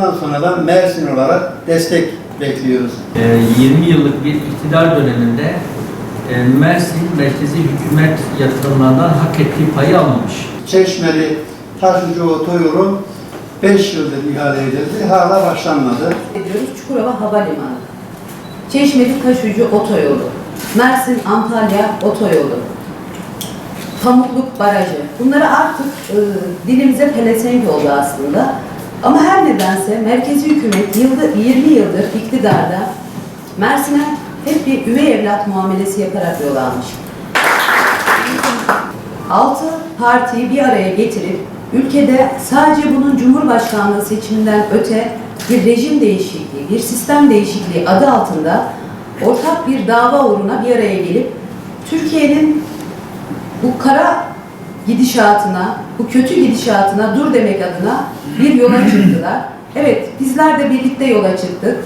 Antalya'dan Mersin olarak destek bekliyoruz. Ee, 20 yıllık bir iktidar döneminde e, Mersin merkezi hükümet yatırımlarından hak ettiği payı almamış. Çeşmeli taşıcı otoyolu 5 yıldır ihale edildi. Hala başlanmadı. ediyoruz Çukurova Havalimanı. Çeşmeli Taşucu Otoyolu. Mersin Antalya Otoyolu. Pamukluk Barajı. Bunları artık e, dilimize pelesenk oldu aslında. Ama her nedense merkezi hükümet yılda, 20 yıldır iktidarda Mersin'e hep bir üvey evlat muamelesi yaparak yol almış. Altı partiyi bir araya getirip ülkede sadece bunun Cumhurbaşkanlığı seçiminden öte bir rejim değişikliği, bir sistem değişikliği adı altında ortak bir dava uğruna bir araya gelip Türkiye'nin bu kara gidişatına, bu kötü gidişatına dur demek adına bir yola çıktılar. Evet, bizler de birlikte yola çıktık.